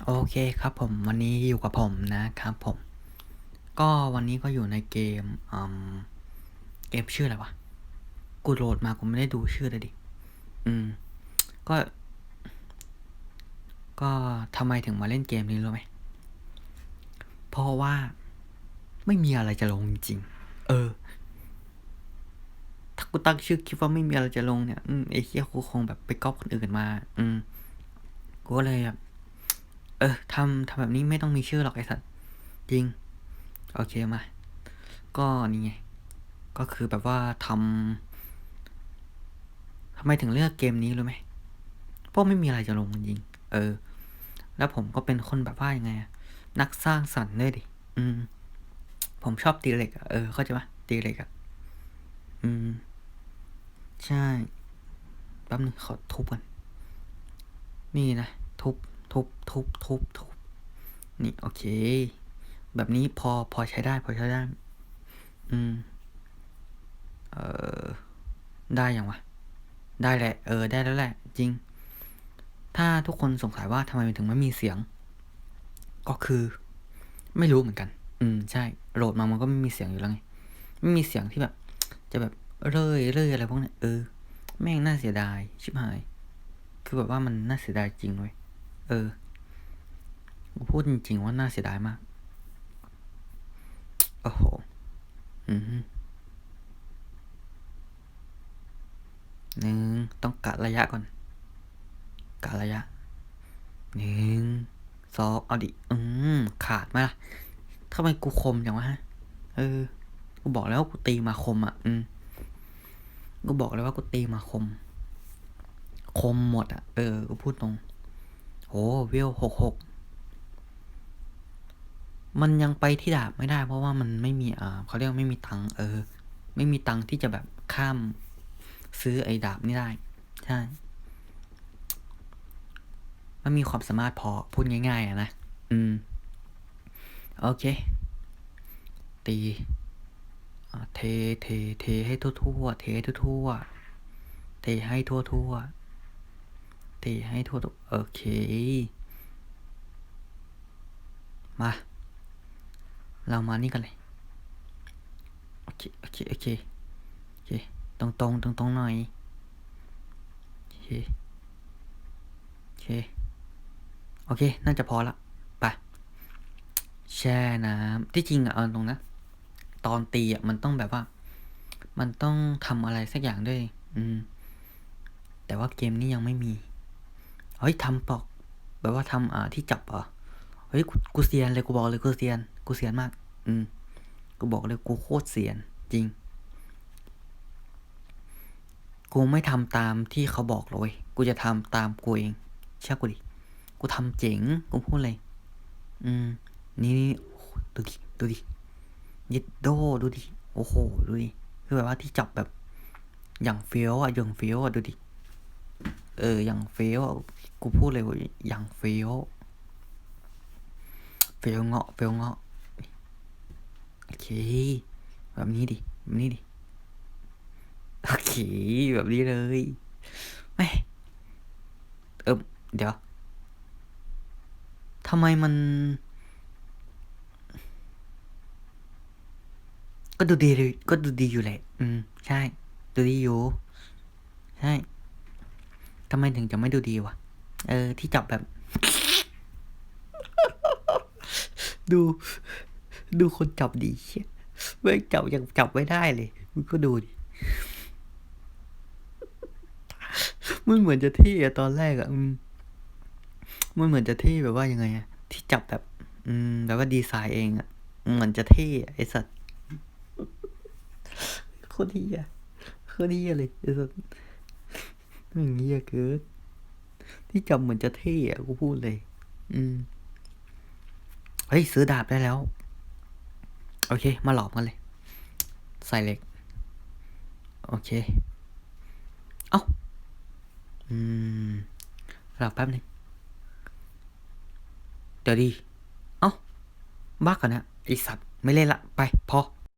โอเคครับผมวันนี้อยู่กับผมนะครับผม ก็วันนี้ก็อยู่ในเกมอืมเกมชื่ออะไรวะ กูโหลดมากูไม่ได้ดูชื่อเลยดิ อืม ก็ ก็ทำไมถึงมาเล่นเกมนี้รู้ไหม เพราะว่าไม่มีอะไรจะลงจริง เออ ถ้ากูตั้งชื่อคลิปว่าไม่มีอะไรจะลงเนี่ย อืมไอ้เหี้ยกูคงแบบไปก๊อปคนอื่นมา อืม กูก็เลยแบบ เออทำทำแบบนี้ไม่ต้องมีชื่อหรอกไอ้สัตว์จริง โอเคมา ก็นี่ไง ก็คือแบบว่าทำทำไมถึงเลือกเกมนี้รู้ไหมเพราะไม่มีอะไรจะลงจริง เออ แล้วผมก็เป็นคนแบบว่ายังไง นักสร้างสรรค์ด้วยดิ อืม ผมชอบตีเหล็กอะเออเข้าใจปะตีเหล็กอะอืม ใช่ แป๊บนึงขอทุบกัน นี่นะ ทุบ ทุบทุบทุบทุบนี่โอเค แบบนี้พอพอใช้ได้ พอใช้ได้ อืม เออได้ยังวะ ได้แหละ เออ ได้แล้วแหละ จริง ถ้าทุกคนสงสัยว่าทำไมมันถึงไม่มีเสียง ก็คือ ไม่รู้เหมือนกัน อืม ใช่ โหลดมามันก็ไม่มีเสียงอยู่แล้วไง ไม่มีเสียงที่แบบ จะแบบเรื่อยเรื่อยอะไรพวกนี้เออ แม่งน่าเสียดาย ชิบหาย คือแบบว่ามันน่าเสียดายจริงเลย เออกูพูดจริงๆว่าน่าเสียดายมาก โอ้โห อืมหนึ่งต้องกะระยะก่อน กะระยะ หนึ่งสองเอาดิ อืม ขาดไหมล่ะทำไมกูคมจังวะฮะ เออ กูบอกแล้วว่ากูตีมาคมอะ อืม กูบอกเลยว่ากูตีมาคม คมหมดอะ เออ กูพูดตรง โหเวลหกหกมันยังไปที่ดาบไม่ได้ เพราะว่ามันไม่มีอ่าเขาเรียกไม่มีตังเออ ไม่มีตังที่จะแบบข้ามซื้อไอ้ดาบนี่ได้ ใช่มันมีความสามารถพอพูดง่ายๆอะนะ อืม โอเค ตีเท เท เทให้ทั่วๆ เทให้ทั่วๆ เทให้ทั่วๆ เทให้ทั่วโอเค มา เรามานี่กันเลย โอเค โอเค โอเค โอเค ตรงตรงตรงตรงหน่อย โอเค โอเค โอเค น่าจะพอละไป แช่น้ำที่จริงอะเอาตรงนะ ตอนตีอะมันต้องแบบว่า มันต้องทำอะไรสักอย่างด้วย อืมแต่ว่าเกมนี้ยังไม่มี เฮ้ยทำปอก แบบว่าทำอ่าที่จับอะเฮ้ยกูเซียนเลยกูบอกเลยกูเซียนกูเซียนมาก อืมกูบอกเลยกูโคตรเซียนจริง กูไม่ทำตามที่เขาบอกเลยกูจะทำตามกูเองเชื่อกูดิกูทำเจ๋งกูพูดเลย อืม นี่นี่ดูดิดูดิยิดโดดูดิโอ้โหดูดิคือแบบว่าที่จับแบบอย่างเฟี้ยวอะอย่างเฟี้ยวอะดูดิเอออย่างเฟี้ยวอะ กูพูดเลยว่าอย่างเฟี้ยวเฟี้ยวเงาะเฟี้ยวเงาะโอเค แบบนี้ดิแบบนี้ดิโอเคแบบนี้เลยไม่เออเดี๋ยวทำไมมัน ก็ดูดีเลยก็ดูดีอยู่แหละ อืม ใช่ ดูดีอยู่ ใช่ทำไมถึงจะไม่ดูดีวะ เออ ที่จับแบบ ดู ดูคนจับดีเชี่ยไม่จับยังจับไม่ได้เลยมึงก็ดูดิมันเหมือนจะเท่อะตอนแรกอะมมันเหมือนจะเท่แบบว่ายังไงอะที่จับแบบ อืมแบบว่าดีไซน์เองอะเหมือนจะเท่ไอสัตว์โคตรเท่อะโคตรเท่เลยไอสัตว์อย่างเงี้ยเกิด ที่จับเหมือนจะเท่อะกูพูดเลย อืม เฮ้ย ซื้อดาบได้แล้ว โอเค มาหลอมกันเลย ใส่เหล็ก โอเค เอ้า อืมรอแป๊บหนึงเดี๋ยวดี เอ้าบ้ากันนะไอสัตว์ ไม่เล่นละ ไป พอ